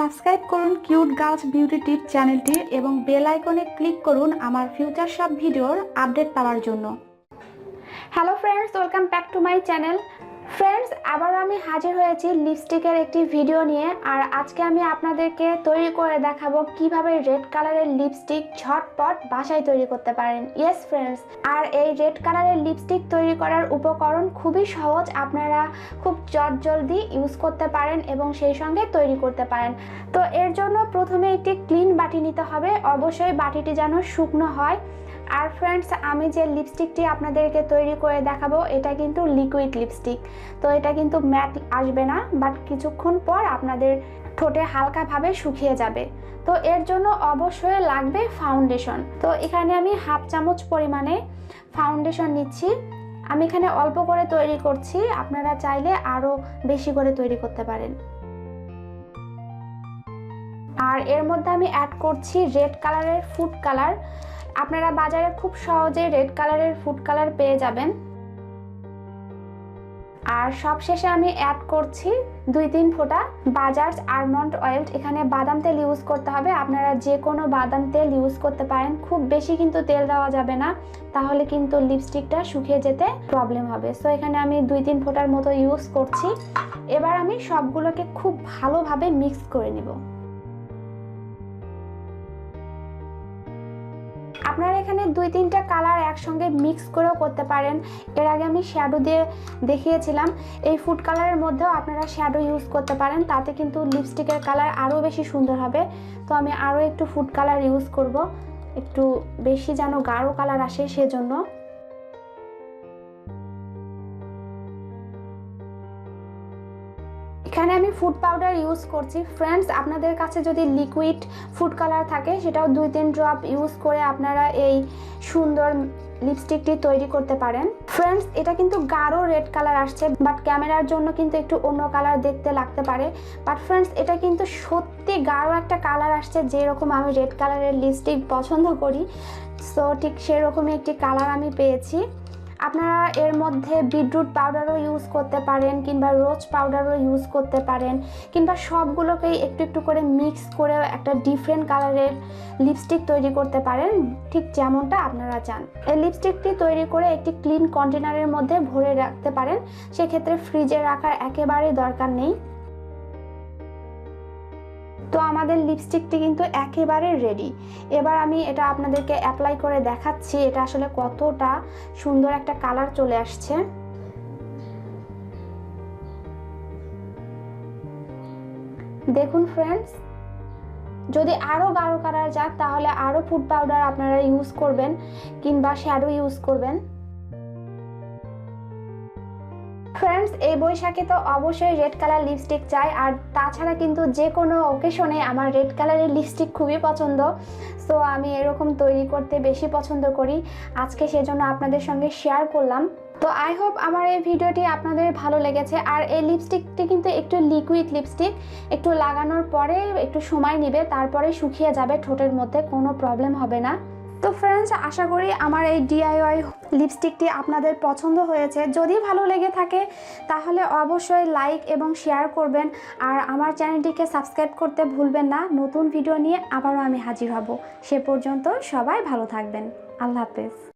Subscribe করুন cute girls beauty টিপ চ্যানেলটি এবং বেল আইকনে ক্লিক করুন আমার ফিউচার সব ভিডিওর আপডেট পাওয়ার জন্য। Hello friends welcome back to my channel friends আবারও আমি হাজির হয়েছি লিপস্টিকের একটি ভিডিও নিয়ে, আর আজকে আমি আপনাদেরকে তৈরি করে দেখাবো কীভাবে রেড কালারের লিপস্টিক ঝটপট বাসায় তৈরি করতে পারেন। ইয়েস ফ্রেন্ডস আর এই রেড কালারের লিপস্টিক তৈরি করার উপকরণ খুবই সহজ। আপনারা খুব চট জলদি ইউজ করতে পারেন এবং সেই সঙ্গে তৈরি করতে পারেন। তো এর জন্য প্রথমে একটি ক্লিন বাটি নিতে হবে। অবশ্যই বাটিটি যেন শুকনো হয়। আর ফ্রেন্ডস আমি যে লিপস্টিকটি আপনাদেরকে তৈরি করে দেখাবো, এটা কিন্তু লিকুইড লিপস্টিক তো এটা কিন্তু ম্যাট আসবে না বাট কিছুক্ষণ পর আপনাদের ঠোঁটে হালকাভাবে শুকিয়ে যাবে। তো এর জন্য অবশ্যই লাগবে ফাউন্ডেশন তো এখানে আমি হাফ চামচ পরিমাণে ফাউন্ডেশন নিচ্ছি। আমি এখানে অল্প করে তৈরি করছি, আপনারা চাইলে আরও বেশি করে তৈরি করতে পারেন। আর এর মধ্যে আমি অ্যাড করছি রেড কালারের ফুড কালার আপনারা বাজারে খুব সহজে রেড কালারের ফুড কালার পেয়ে যাবেন। আর সবশেষে আমি অ্যাড করছি দুই তিন ফোঁটা বাজাজ আলমন্ড অয়েল এখানে বাদাম তেল ইউজ করতে হবে। আপনারা যে কোনো বাদাম তেল ইউজ করতে পারেন। খুব বেশি কিন্তু তেল দেওয়া যাবে না। তাহলে কিন্তু লিপস্টিকটা শুকিয়ে যেতে প্রবলেম হবে। সো এখানে আমি দুই তিন ফোঁটার মতো ইউজ করছি। এবার আমি সবগুলোকে খুব ভালোভাবে মিক্স করে নিব। আপনারা এখানে দুই তিনটা কালার একসঙ্গে মিক্স করেও করতে পারেন। এর আগে আমি শ্যাডো দিয়ে দেখিয়েছিলাম। এই ফুড কালারের মধ্যেও আপনারা শ্যাডো ইউজ করতে পারেন। তাতে কিন্তু লিপস্টিকের কালার আরও বেশি সুন্দর হবে। তো আমি আরও একটু ফুড কালার ইউজ করব। একটু বেশি যেন গাঢ় কালার আসে সেজন্য। এখানে আমি ফুড পাউডার ইউজ করছি। ফ্রেন্ডস আপনাদের কাছে যদি লিকুইড ফুড কালার থাকে, সেটাও দুই, তিন ড্রপ ইউজ করে আপনারা এই সুন্দর লিপস্টিকটি তৈরি করতে পারেন। ফ্রেন্ডস এটা কিন্তু গাঢ় রেড কালার আসছে বাট ক্যামেরার জন্য কিন্তু একটু অন্য কালার দেখতে লাগতে পারে। বাট ফ্রেন্ডস এটা কিন্তু সত্যি গাঢ় একটা কালার আসছে, যেরকম আমি রেড কালারের লিপস্টিক পছন্দ করি। সো ঠিক সেরকমই একটি কালার আমি পেয়েছি। আপনারা এর মধ্যে বিটরুট পাউডারও ইউজ করতে পারেন কিংবা রোজ পাউডারও ইউজ করতে পারেন কিংবা সবগুলোকেই একটু একটু করে মিক্স করে একটা ডিফারেন্ট কালারের লিপস্টিক তৈরি করতে পারেন। ঠিক যেমনটা আপনারা চান। এই লিপস্টিকটি তৈরি করে একটি ক্লিন কন্টেনারের মধ্যে ভরে রাখতে পারেন। সেক্ষেত্রে ফ্রিজে রাখার একেবারেই দরকার নেই। তো আমাদের লিপস্টিকটি কিন্তু একেবারে রেডি এবার আমি এটা আপনাদেরকে অ্যাপ্লাই করে দেখাচ্ছি, এটা আসলে কতটা সুন্দর একটা কালার চলে আসছে। দেখুন ফ্রেন্ডস যদি আরও গাঢ় কালার যাক তাহলে আরও ফুড পাউডার আপনারা ইউজ করবেন কিংবা শ্যাডো ইউজ করবেন। ফ্রেন্ডস, এই বৈশাখে তো অবশ্যই রেড কালার লিপস্টিক চাই। আর তাছাড়া কিন্তু যে কোনো অকেশনে আমার রেড কালারের লিপস্টিক খুবই পছন্দ। সো আমি এরকম তৈরি করতে বেশি পছন্দ করি। আজকে সেজন্য আপনাদের সঙ্গে শেয়ার করলাম। তো আই হোপ আমার এই ভিডিওটি আপনাদের ভালো লেগেছে। আর এই লিপস্টিকটি কিন্তু একটু লিকুইড লিপস্টিক একটু লাগানোর পরে একটু সময় নেবে, তারপরে শুকিয়ে যাবে, ঠোঁটের মধ্যে কোনো প্রবলেম হবে না। তো ফ্রেন্ডস আশা করি আমার এই ডিআইওয়াই লিপস্টিকটি আপনাদের পছন্দ হয়েছে। যদি ভালো লেগে থাকে, তাহলে অবশ্যই লাইক এবং শেয়ার করবেন। আর আমার চ্যানেলটিকে সাবস্ক্রাইব করতে ভুলবেন না। নতুন ভিডিও নিয়ে আবারও আমি হাজির হব। সে পর্যন্ত সবাই ভালো থাকবেন। আল্লাহ হাফেজ।